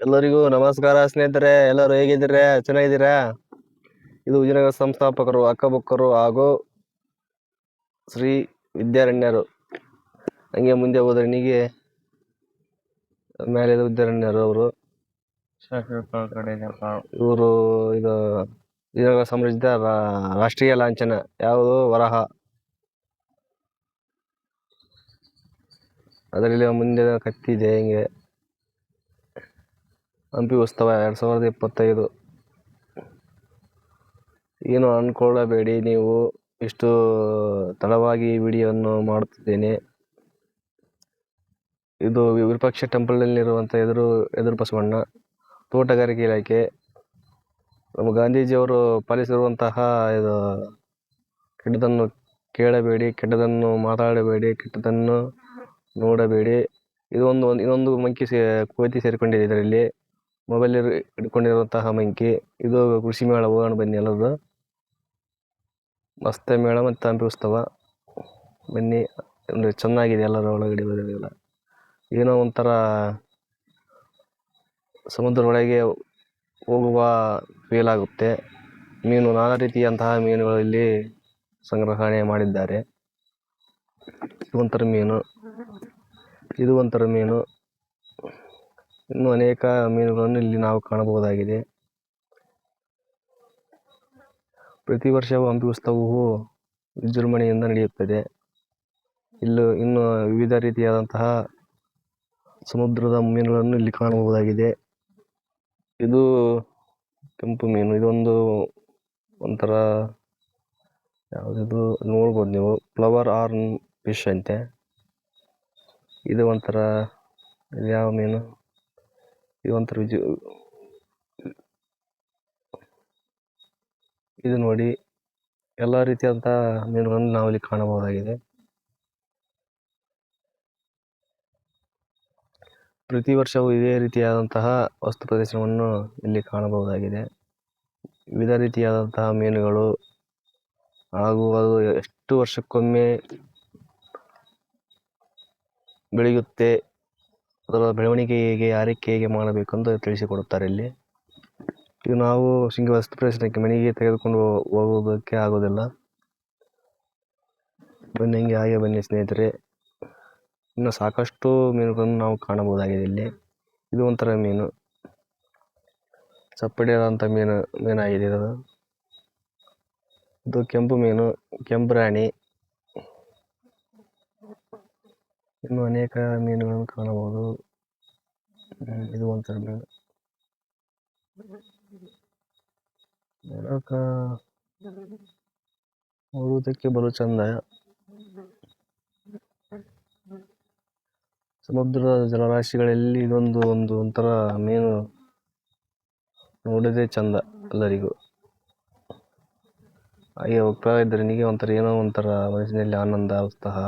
ಎಲ್ಲರಿಗೂ ನಮಸ್ಕಾರ ಸ್ನೇಹಿತರೆ, ಎಲ್ಲರೂ ಹೇಗಿದ್ದೀರಾ? ಚೆನ್ನಾಗಿದ್ದೀರಾ? ಇದು ವಿಜಯನಗರ ಸಂಸ್ಥಾಪಕರು ಅಕ್ಕಬುಕ್ಕರು ಹಾಗೂ ಶ್ರೀ ವಿದ್ಯಾರಣ್ಯರು. ಹಂಗೆ ಮುಂದೆ ಹೋದ್ರೆ ನಿಮಗೆ ಮೇಲೆ ವಿದ್ಯಾರಣ್ಯರು ಅವರು. ಇವರು ಇದು ವಿಜಯನಗರ ಸಾಮ್ರಾಜ್ಯದ ರಾಷ್ಟ್ರೀಯ ಲಾಂಛನ. ಯಾವುದು? ವರಹ. ಅದರಲ್ಲಿ ಮುಂದೆ ಕತ್ತಿದೆ, ಹಿಂಗೆ. ಹಂಪಿ ಉತ್ಸವ ಎರಡು ಸಾವಿರದ ಇಪ್ಪತ್ತೈದು. ಏನು ಅಂದ್ಕೊಳ್ಳಬೇಡಿ ನೀವು ಇಷ್ಟು ತಡವಾಗಿ ವಿಡಿಯೋವನ್ನು ಮಾಡುತ್ತಿದ್ದೇನೆ. ಇದು ವಿರೂಪಾಕ್ಷ ಟೆಂಪಲ್ನಲ್ಲಿರುವಂಥ ಎದುರು ಎದುರು ಬಸವಣ್ಣ ತೋಟಗಾರಿಕೆ ಇಲಾಖೆ. ನಮ್ಮ ಗಾಂಧೀಜಿಯವರು ಪಾಲಿಸಿರುವಂತಹ, ಇದು ಕೆಟ್ಟದನ್ನು ಕೇಳಬೇಡಿ ಕೆಟ್ಟದನ್ನು ಮಾತಾಡಬೇಡಿ ಕೆಟ್ಟದನ್ನು ನೋಡಬೇಡಿ. ಇದೊಂದು ಒಂದು, ಇನ್ನೊಂದು ಮಂಕಿ ಸೇ ಕೋತಿ ಸೇರಿಕೊಂಡಿದೆ ಇದರಲ್ಲಿ. ಮೊಬೈಲ್ ಇಟ್ಕೊಂಡಿರುವಂತಹ ಮಂಕಿ. ಇದು ಕೃಷಿ ಮೇಳ ಹೋಗೋಣ ಬನ್ನಿ ಎಲ್ಲರೂ ಮಸ್ತ ಮೇಳ ಮತ್ತು ಹಂಪಿ ಉತ್ಸವ. ಬನ್ನಿ, ಅಂದರೆ ಚೆನ್ನಾಗಿದೆ ಎಲ್ಲರ ಒಳಗಡೆ ಹೋದಾಗೆಲ್ಲ ಏನೋ ಒಂಥರ ಸಮುದ್ರ ಒಳಗೆ ಹೋಗುವ ಫೀಲ್ ಆಗುತ್ತೆ. ಮೀನು ನಾನಾ ರೀತಿಯಂತಹ ಮೀನುಗಳು ಇಲ್ಲಿ ಸಂಗ್ರಹಣೆ ಮಾಡಿದ್ದಾರೆ. ಇದು ಒಂಥರ ಮೀನು. ಇದು ಒಂಥರ ಮೀನು. ಇನ್ನು ಅನೇಕ ಮೀನುಗಳನ್ನು ಇಲ್ಲಿ ನಾವು ಕಾಣಬಹುದಾಗಿದೆ. ಪ್ರತಿ ವರ್ಷವೂ ಹಂಪಿ ಉತ್ಸವವು ವಿಜೃಂಭಣೆಯಿಂದ ನಡೆಯುತ್ತದೆ. ಇಲ್ಲೂ ಇನ್ನು ವಿವಿಧ ರೀತಿಯಾದಂತಹ ಸಮುದ್ರದ ಮೀನುಗಳನ್ನು ಇಲ್ಲಿ ಕಾಣಬಹುದಾಗಿದೆ. ಇದು ಕೆಂಪು ಮೀನು. ಇದೊಂದು ಒಂಥರ ಯಾವುದಿದು ನೋಡ್ಬೋದು ನೀವು. ಫ್ಲವರ್ ಆರ್ನ್ ಫಿಶ್ ಅಂತೆ. ಇದು ಒಂಥರ ಯಾವ ಮೀನು? ಇದು ಒಂಥರ ವಿಜು ಇದು ನೋಡಿ, ಎಲ್ಲ ರೀತಿಯಾದಂತಹ ಮೀನುಗಳನ್ನು ನಾವಿಲ್ಲಿ ಕಾಣಬಹುದಾಗಿದೆ. ಪ್ರತಿ ವರ್ಷವೂ ಇದೇ ರೀತಿಯಾದಂತಹ ವಸ್ತು ಪ್ರದರ್ಶನವನ್ನು ಇಲ್ಲಿ ಕಾಣಬಹುದಾಗಿದೆ. ವಿವಿಧ ರೀತಿಯಾದಂತಹ ಮೀನುಗಳು ಹಾಗೂ ಅದು ಎಷ್ಟು ವರ್ಷಕ್ಕೊಮ್ಮೆ ಬೆಳೆಯುತ್ತೆ ಅದರ ಬೆಳವಣಿಗೆ ಹೇಗೆ ಆರೈಕೆ ಹೇಗೆ ಮಾಡಬೇಕೆಂದು ತಿಳಿಸಿಕೊಡುತ್ತಾರೆ ಇಲ್ಲಿ. ಇದು ನಾವು ಶೃಂಗ ವಸ್ತು ಪ್ರದರ್ಶನಕ್ಕೆ ಮನೆಗೆ ತೆಗೆದುಕೊಂಡು ಹೋಗೋದಕ್ಕೆ ಆಗೋದಿಲ್ಲ ಬನ್ನಿ, ಹಂಗೆ ಹಾಗೆ ಬನ್ನಿ ಸ್ನೇಹಿತರೆ. ಇನ್ನು ಸಾಕಷ್ಟು ಮೀನುಗಳನ್ನು ನಾವು ಕಾಣಬಹುದಾಗಿದೆ ಇಲ್ಲಿ. ಇದು ಒಂಥರ ಮೀನು. ಚಪ್ಪಡಿಯಾದಂಥ ಮೀನು, ಮೀನಾಗಿದೆ ಇದು. ಇದು ಕೆಂಪು ಮೀನು, ಕೆಂಪು ರಾಣಿ. ಇನ್ನು ಅನೇಕ ಮೀನುಗಳನ್ನು ಕಾಣಬಹುದು. ಇದು ಒಂಥರ ಮೀನು. ನೋಡಕ ನೋಡುವುದಕ್ಕೆ ಬಲು ಚಂದ. ಸಮುದ್ರದ ಜಲರಾಶಿಗಳಲ್ಲಿ ಇದೊಂದು ಒಂದು ಒಂಥರ ಮೀನು ನೋಡೋದೇ ಚಂದ ಎಲ್ಲರಿಗೂ. ಹಾಗೆ ಹೋಗ್ತಾ ಇದ್ದರೆ ನಿಮಗೆ ಒಂಥರ ಏನೋ ಒಂಥರ ಮನಸ್ಸಿನಲ್ಲಿ ಆನಂದ, ಉತ್ಸಾಹ.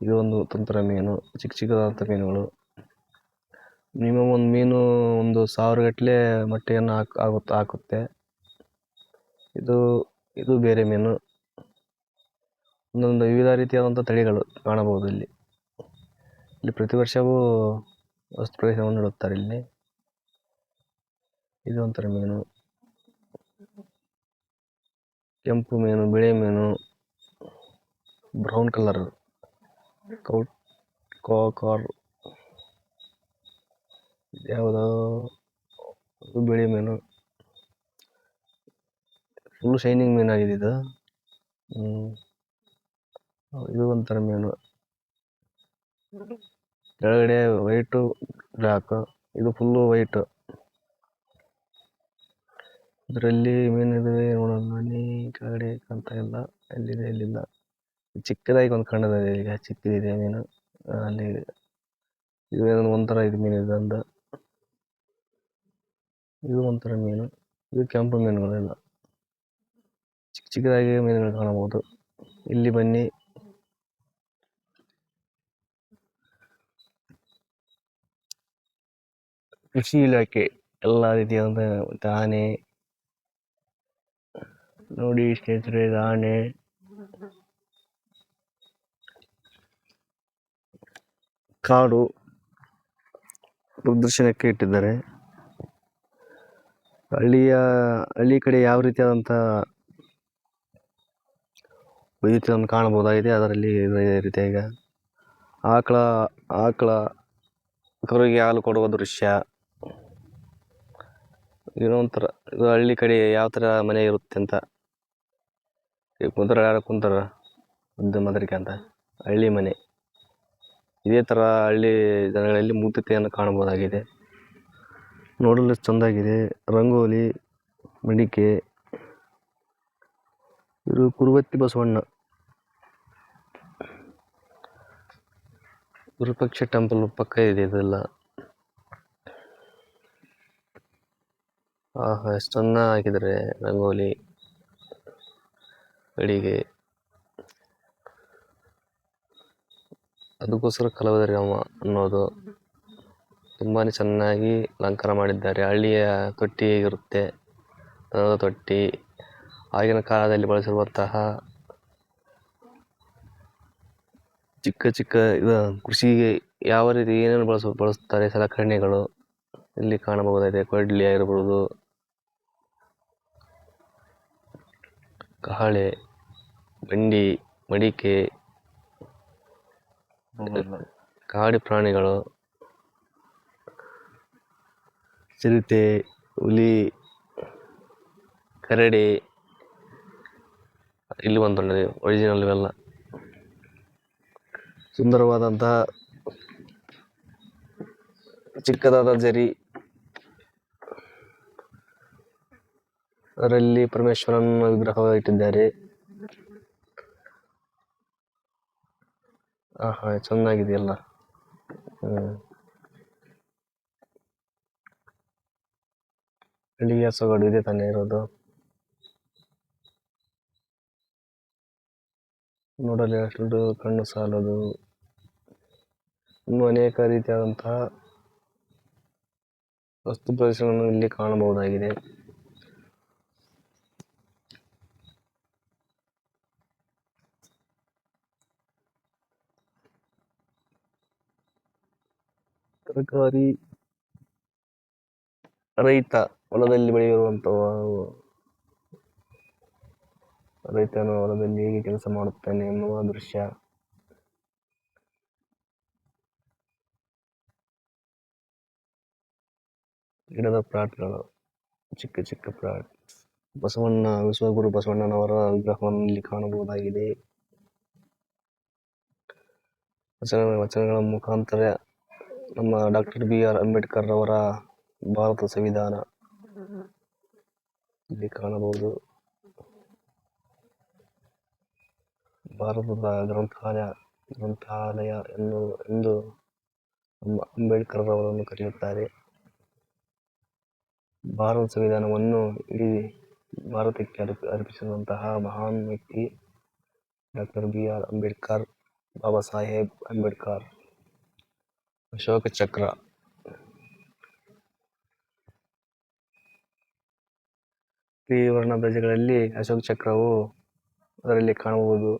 ಇದು ಒಂದು ತಂತ್ರ ಮೀನು, ಚಿಕ್ಕ ಚಿಕ್ಕದಾದಂಥ ಮೀನುಗಳು. ಮಿನಿಮಮ್ ಒಂದು ಮೀನು ಒಂದು ಸಾವಿರಗಟ್ಟಲೆ ಮೊಟ್ಟೆಯನ್ನು ಹಾಕ್ ಆಗುತ್ತೆ ಹಾಕುತ್ತೆ. ಇದು ಇದು ಬೇರೆ ಮೀನು. ಒಂದೊಂದು ವಿವಿಧ ರೀತಿಯಾದಂಥ ತಳಿಗಳು ಕಾಣಬಹುದು ಇಲ್ಲಿ. ಇಲ್ಲಿ ಪ್ರತಿ ವರ್ಷವೂ ವಸ್ತು ಪ್ರದೇಶವನ್ನು ನೀಡುತ್ತಾರೆ ಇಲ್ಲಿ. ಇದು ಒಂಥರ ಮೀನು. ಕೆಂಪು ಮೀನು, ಬಿಳಿ ಮೀನು, ಬ್ರೌನ್ ಕಲರ್. ಕೌಟ್ ಕಾರ್ ಯಾವುದೋ ಬಿಳಿ ಮೀನು. ಫುಲ್ ಶೈನಿಂಗ್ ಮೀನಾಗಿದೆ ಇದು. ಇದು ಒಂಥರ ಮೀನು. ಕೆಳಗಡೆ ವೈಟು ಬ್ಲ್ಯಾಕ್ ಇದು ಫುಲ್ಲು ವೈಟ್ ಇದರಲ್ಲಿ ಮೀನಿದೆ ನೋಡೋಣ ನೀ ಕೆಳಗಡೆ ಕಾಣ್ತಾ ಇಲ್ಲ. ಎಲ್ಲಿದೆ, ಎಲ್ಲಿಲ್ಲ. ಚಿಕ್ಕದಾಗಿ ಒಂದು ಕಂಡದ ಈಗ ಚಿಕ್ಕದಿದೆ ಮೀನು. ಅಲ್ಲಿ ಇದು ಏನೋ ಒಂಥರ ಇದು ಮೀನು ಇದೊಂದು ಇದು ಒಂಥರ ಮೀನು. ಇದು ಕೆಂಪು ಮೀನುಗಳೆಲ್ಲ. ಚಿಕ್ಕ ಚಿಕ್ಕದಾಗಿ ಮೀನುಗಳು ಕಾಣಬಹುದು. ಇಲ್ಲಿ ಬನ್ನಿ. ಕೃಷಿ ಇಲಾಖೆ ಎಲ್ಲ ರೀತಿಯಾದಂಥ ಆನೆ ನೋಡಿ ಸ್ನೇಹಿತರೆ ಆನೆ ಕಾಡು ಪ್ರದರ್ಶನಕ್ಕೆ ಇಟ್ಟಿದ್ದಾರೆ. ಹಳ್ಳಿಯ, ಹಳ್ಳಿ ಕಡೆ ಯಾವ ರೀತಿಯಾದಂಥ ವೈವಿಧ್ಯವನ್ನು ಕಾಣಬಹುದಾಗಿದೆ, ಅದರಲ್ಲಿ ಇದೇ ರೀತಿ ಈಗ ಆಕಳ ಆಕಳ ಕರುವಿಗೆ ಹಾಲು ಕೊಡುವ ದೃಶ್ಯ. ಏನೋ ಇದು ಹಳ್ಳಿ ಕಡೆ ಯಾವ ಥರ ಮನೆ ಇರುತ್ತೆ ಅಂತ. ಕುಂತರ ಯಾರು ಕುಂತಾರ ಮಾದರಿಕೆ ಅಂತ, ಹಳ್ಳಿ ಮನೆ. ಇದೇ ಥರ ಹಳ್ಳಿ ಜನಗಳಲ್ಲಿ ಮುಗ್ಧತೆಯನ್ನು ಕಾಣಬಹುದಾಗಿದೆ. ನೋಡಲು ಚೆಂದಾಗಿದೆ. ರಂಗೋಲಿ, ಮಡಿಕೆ, ಇವರು ಕುರುವತ್ತಿ ಬಸವಣ್ಣ. ವಿರೂಪಾಕ್ಷ ಟೆಂಪಲ್ ಪಕ್ಕ ಇದೆ ಇದೆಲ್ಲ. ಆಹಾ ಎಷ್ಟು ಚೆನ್ನಾಗಿ ಹಾಕಿದ್ದಾರೆ ರಂಗೋಲಿ ಅಡಿಗೆ ಅದಕ್ಕೋಸ್ಕರ ಕಲಾವಿದರಾಮ ಅನ್ನೋದು ತುಂಬಾ ಚೆನ್ನಾಗಿ ಅಲಂಕಾರ ಮಾಡಿದ್ದಾರೆ. ಹಳ್ಳಿಯ ತೊಟ್ಟಿ ಹೇಗಿರುತ್ತೆ ದನದ ತೊಟ್ಟಿ, ಆಗಿನ ಕಾಲದಲ್ಲಿ ಬಳಸಿರುವಂತಹ ಚಿಕ್ಕ ಚಿಕ್ಕ ಇದು ಕೃಷಿಗೆ ಯಾವ ರೀತಿ ಏನೇನು ಬಳಸ, ಬಳಸ್ತಾರೆ ಸಲಕರಣೆಗಳು ಇಲ್ಲಿ ಕಾಣಬಹುದಾಗಿದೆ. ಕೊಡ್ಲಿ ಆಗಿರ್ಬೋದು, ಕಹಳೆ, ಬಂಡಿ, ಮಡಿಕೆ ಕಾಡು ಪ್ರಾಣಿಗಳು ಚಿರತೆ ಹುಲಿ, ಕರಡಿ, ಇಲ್ಲಿ ನೋಡಿ ಒರಿಜಿನಲ್ ಇವೆಲ್ಲ. ಸುಂದರವಾದಂತಹ ಚಿಕ್ಕದಾದ ಜರಿ. ಅದರಲ್ಲಿ ಪರಮೇಶ್ವರನ ವಿಗ್ರಹ ಇಟ್ಟಿದ್ದಾರೆ. ಆಹಾ, ಚೆನ್ನಾಗಿದೆಯಲ್ಲ. ಹ್ಮ್. ಹಳ್ಳಿಯ ಸೊಗಡು ಇದೆ ತಾನೇ ಇರೋದು. ನೋಡಲು ಅಷ್ಟು ಕಣ್ಣು ಸಾಲದು. ಇನ್ನೂ ಅನೇಕ ರೀತಿಯಾದಂತಹ ವಸ್ತು ಪ್ರದರ್ಶನವನ್ನು ಇಲ್ಲಿ ಕಾಣಬಹುದಾಗಿದೆ. ತರಕಾರಿ ರೈತ ಹೊಲದಲ್ಲಿ ಬೆಳೆಯುವಂತಹ ರೈತನು ಹೊಲದಲ್ಲಿ ಹೇಗೆ ಕೆಲಸ ಮಾಡುತ್ತಾನೆ ಎನ್ನುವ ದೃಶ್ಯ. ಗಿಡದ ಪ್ಲಾಟ್ಗಳು, ಚಿಕ್ಕ ಚಿಕ್ಕ ಪ್ಲಾಟ್. ಬಸವಣ್ಣ, ವಿಶ್ವಗುರು ಬಸವಣ್ಣನವರ ವಿಗ್ರಹವನ್ನು ಕಾಣಬಹುದಾಗಿದೆ. ವಚನ, ವಚನಗಳ ಮುಖಾಂತರ ನಮ್ಮ ಡಾಕ್ಟರ್ ಬಿ ಆರ್ ಅಂಬೇಡ್ಕರ್ ಅವರ ಭಾರತ ಸಂವಿಧಾನ ಇಲ್ಲಿ ಕಾಣಬಹುದು. ಭಾರತದ ಗ್ರಂಥಾಲಯ ಗ್ರಂಥಾಲಯ ಎಂದು ಎಂದು ನಮ್ಮ ಅಂಬೇಡ್ಕರ್ ಅವರನ್ನು ಕರೆಯುತ್ತಾರೆ. ಭಾರತ ಸಂವಿಧಾನವನ್ನು ಇಡೀ ಭಾರತಕ್ಕೆ ಅರ್ಪಿ, ಅರ್ಪಿಸಿದಂತಹ ಮಹಾನ್ ವ್ಯಕ್ತಿ doctor B R Ambedkar, Baba Saheb Ambedkar. Ashoka Chakra ತ್ರಿವರ್ಣ ಧ್ವಜಗಳಲ್ಲಿ ಅಶೋಕ ಚಕ್ರವು ಅದರಲ್ಲಿ ಕಾಣಬಹುದು.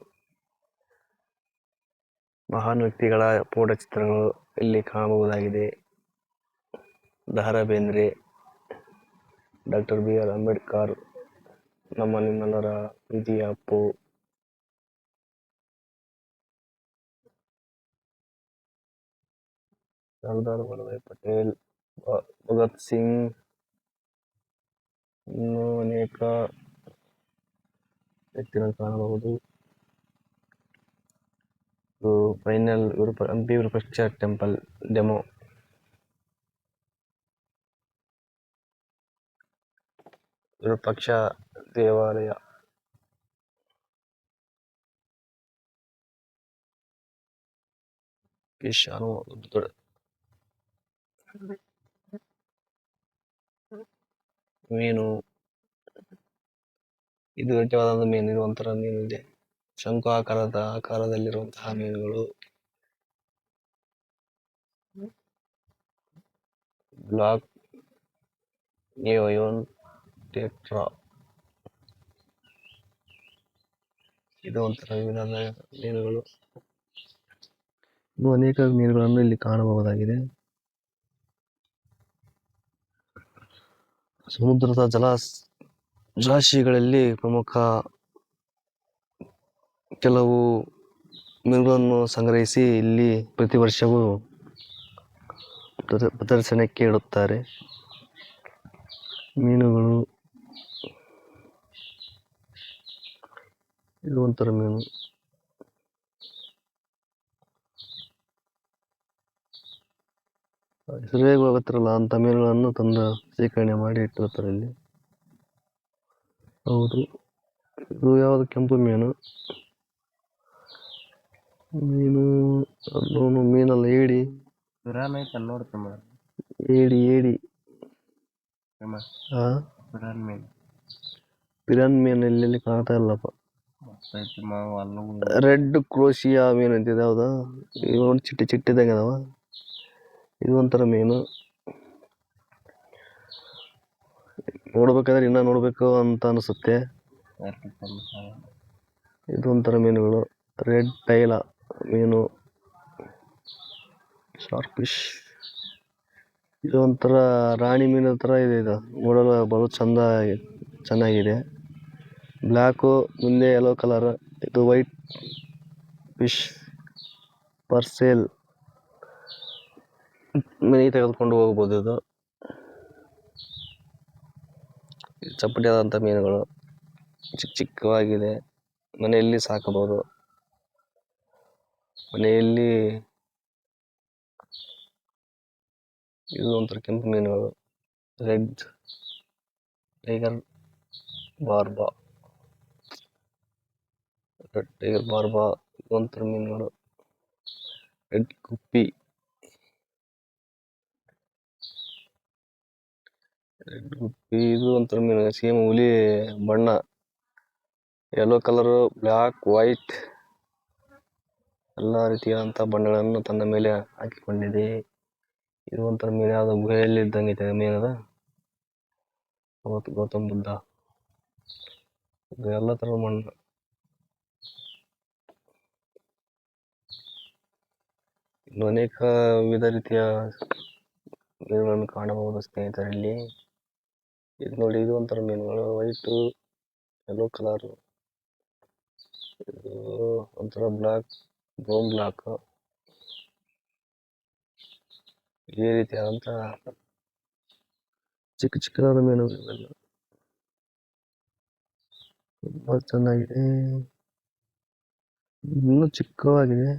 ಮಹಾನ್ ವ್ಯಕ್ತಿಗಳ ಫೋಟೋ ಚಿತ್ರಗಳು ಇಲ್ಲಿ ಕಾಣಬಹುದಾಗಿದೆ. The Bendre doctor B R Ambedkar, ನಮ್ಮ ನಿಮ್ಮೆಲ್ಲರ ಪ್ರೀತಿಯ ಅಪ್ಪು. ಸರ್ದಾರ್ ಪಟೇಲ್ ಭ- ಭಗತ್ ಸಿಂಗ್ ಇನ್ನೂ ಅನೇಕ ವ್ಯಕ್ತಿಗಳನ್ನು ಕಾಣಬಹುದು. ಇದು ಫೈನಲ್ ವಿರೂಪ ಹಂಪಿ ವಿರೂಪಾಕ್ಷ ಟೆಂಪಲ್ ಡೆಮೋ ವಿರೂಪಾಕ್ಷ ದೇವಾಲಯ. ಈಶಾನು ದೊಡ್ಡ ಮೀನು. ಇದು ದೊಡ್ಡವಾದ ಮೀನು. ಇದು ಒಂಥರ ಮೀನು ಇದೆ ಶಂಕು ಆಕಾರದ ಆಕಾರದಲ್ಲಿರುವಂತಹ ಮೀನುಗಳು. Black neon tetra. ಇದು ಒಂಥರ ವಿಧದ ಮೀನುಗಳು. ಇನ್ನೂ ಅನೇಕ ಮೀನುಗಳನ್ನು ಇಲ್ಲಿ ಕಾಣಬಹುದಾಗಿದೆ. ಸಮುದ್ರದ ಜಲ ಜಲಾಶಯಗಳಲ್ಲಿ ಪ್ರಮುಖ ಕೆಲವು ಮೀನುಗಳನ್ನು ಸಂಗ್ರಹಿಸಿ ಇಲ್ಲಿ ಪ್ರತಿ ವರ್ಷವೂ ಪ್ರದ- ಪ್ರದರ್ಶನಕ್ಕೆ ಇಡುತ್ತಾರೆ. ಮೀನುಗಳು. ಇದು ಒಂಥರ ಮೀನು. ಹೆಸರೇ ಗೊತ್ತಿರಲ್ಲ ಅಂತ ಮೀನುಗಳನ್ನು ತಂದು ಶೇಖರಣೆ ಮಾಡಿ ಇಟ್ಟಿರ್ತಾರೆ ಇಲ್ಲಿ. ಹೌದು. ಇದು ಯಾವುದು ಕೆಂಪು ಮೀನು? ಮೀನು ಅದೂನು ಮೀನಲ್ಲ ಏಡಿ. ಪಿರಾನ್ ಐತೆ ಏಡಿ ಏಡಿ. ಆ? ಪಿರಾನ್ ಮೀನು. ಪಿರನ್ ಮೀನು ಎಲ್ಲೆಲ್ಲಿ ಕಾಣ್ತಾ ಇಲ್ಲಪ್ಪ. ರೆಡ್ ಕ್ರೋಶಿಯಾ ಮೀನು ಅಂತಿದೆ ಹೌದಾ ಚಿಟ್ಟೆ ಚಿಟ್ಟಿ ಚಿಟ್ಟಿದಂಗೆ ಅದಾವ. ಇದು ಒಂಥರ ಮೀನು ನೋಡ್ಬೇಕಾದ್ರೆ ಇನ್ನ ನೋಡಬೇಕು ಅಂತ ಅನಿಸುತ್ತೆ. ಇದು ಒಂಥರ ಮೀನುಗಳು ರೆಡ್ ಟೈಲ ಮೀನು ಶಾರ್ಕ್ ಫಿಶ್ ಇದು ಒಂಥರ ರಾಣಿ ಮೀನು ಥರ ಇದೆ ಇದು. ನೋಡಲು ಬಲು ಚಂದ ಚೆನ್ನಾಗಿದೆ. ಬ್ಲ್ಯಾಕು ಮುಂದೆ ಯೆಲ್ಲೋ ಕಲರ್ ಇದು ವೈಟ್ ಫಿಶ್ ಪರ್ ಮನೆಗೆ ತೆಗೆದುಕೊಂಡು ಹೋಗ್ಬೋದು ಇದು. ಇದು ಚಪ್ಪಟಿಯಾದಂಥ ಮೀನುಗಳು ಚಿಕ್ಕ ಚಿಕ್ಕವಾಗಿದೆ. ಮನೆಯಲ್ಲಿ ಸಾಕಬಹುದು. ಮನೆಯಲ್ಲಿ ಇದು ಒಂಥರ ಕೆಂಪು ಮೀನುಗಳು. Red tiger barb. Red tiger barb, ಇದು ಒಂಥರ ಮೀನುಗಳು. ರೆಡ್ ಗುಪ್ಪಿ ಇದು ಒಂಥರ ಮೀನು ಸೇಮ್ ಹುಲಿ ಬಣ್ಣ. ಯೆಲ್ಲೋ ಕಲರು ಬ್ಲ್ಯಾಕ್ ವೈಟ್ ಎಲ್ಲ ರೀತಿಯಾದಂಥ ಬಣ್ಣಗಳನ್ನು ತನ್ನ ಮೇಲೆ ಹಾಕಿಕೊಂಡಿದೆ. ಇದು ಒಂಥರ ಮೀನು ಯಾವುದೋ ಗುಹೆಯಲ್ಲಿ ಇದ್ದಂಗೆ ಐತೆ ಅವತ್ತು ಗೌತಮ್ ಬುದ್ಧ. ಎಲ್ಲ ಥರದ ಮಣ್ಣು ಇನ್ನು ಅನೇಕ ವಿವಿಧ ರೀತಿಯ ಮೀನುಗಳನ್ನು ಕಾಣಬಹುದು ಸ್ನೇಹಿತರಲ್ಲಿ. ಇದು ನೋಡಿ, ಇದು ಒಂಥರ ಮೀನುಗಳು. White yellow colour. ಇದು ಒಂಥರ ಬ್ಲಾಕ್, ಬ್ರೌನ್ ಬ್ಲಾಕ್. ಈ ರೀತಿಯಾದಂಥ ಚಿಕ್ಕ ಚಿಕ್ಕದಾದ ಮೀನುಗಳು ಇವೆಲ್ಲ. ತುಂಬಾ ಚೆನ್ನಾಗಿದೆ. ಇನ್ನೂ ಚಿಕ್ಕವಾಗಿದೆ.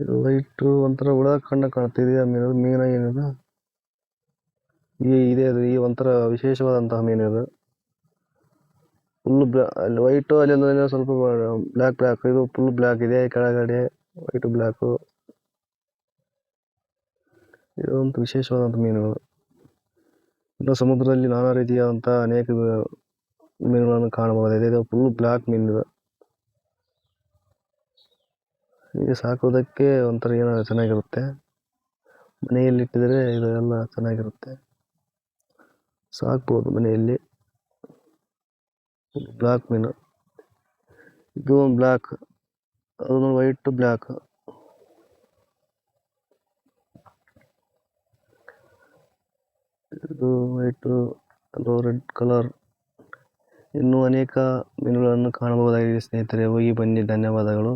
ಇದು ವೈಟು ಒಂಥರ ಹುಳ ಕಣ್ಣ ಕಾಣ್ತಿದೆ ಆ ಮೀನು, ಮೀನ ಏನಿದೆ? ಈ ಇದೆ ಅದು, ಈ ಒಂಥರ ವಿಶೇಷವಾದಂತಹ ಮೀನು ಇದು ಫುಲ್ ಬ್ಲಾ ಅಲ್ಲಿ ವೈಟು ಅಲ್ಲಿ ಸ್ವಲ್ಪ ಬ್ಲ್ಯಾಕ್ ಬ್ಲ್ಯಾಕ್ ಇದು ಫುಲ್ ಬ್ಲ್ಯಾಕ್ ಇದೆ, ಕೆಳಗಡೆ ವೈಟ್ ಬ್ಲ್ಯಾಕು ಇದು ಒಂದು ವಿಶೇಷವಾದಂಥ ಮೀನುಗಳು ಇನ್ನು ಸಮುದ್ರದಲ್ಲಿ ನಾನಾ ರೀತಿಯಾದಂಥ ಅನೇಕ ಮೀನುಗಳನ್ನು ಕಾಣಬಹುದಾಗಿದೆ. ಇದು ಫುಲ್ ಬ್ಲ್ಯಾಕ್ ಮೀನು ಇದು ಹೀಗೆ ಸಾಕೋದಕ್ಕೆ ಒಂಥರ ಏನೋ ಚೆನ್ನಾಗಿರುತ್ತೆ. ಮನೆಯಲ್ಲಿ ಇಟ್ಟಿದ್ರೆ ಇದು ಎಲ್ಲ ಚೆನ್ನಾಗಿರುತ್ತೆ. ಸಾಕ್ಬೋದು ಮನೆಯಲ್ಲಿ ಬ್ಲ್ಯಾಕ್ ಮೀನು ಇದು ಒಂದು ಬ್ಲ್ಯಾಕ್ ಅದೊಂದು ವೈಟ್ ಬ್ಲ್ಯಾಕ್ ಇದು ವೈಟು ಅದು ರೆಡ್ ಕಲರ್ ಇನ್ನೂ ಅನೇಕ ಮೀನುಗಳನ್ನು ಕಾಣಬಹುದಾಗಿದೆ ಸ್ನೇಹಿತರೆ ಹೋಗಿ ಬನ್ನಿ ಧನ್ಯವಾದಗಳು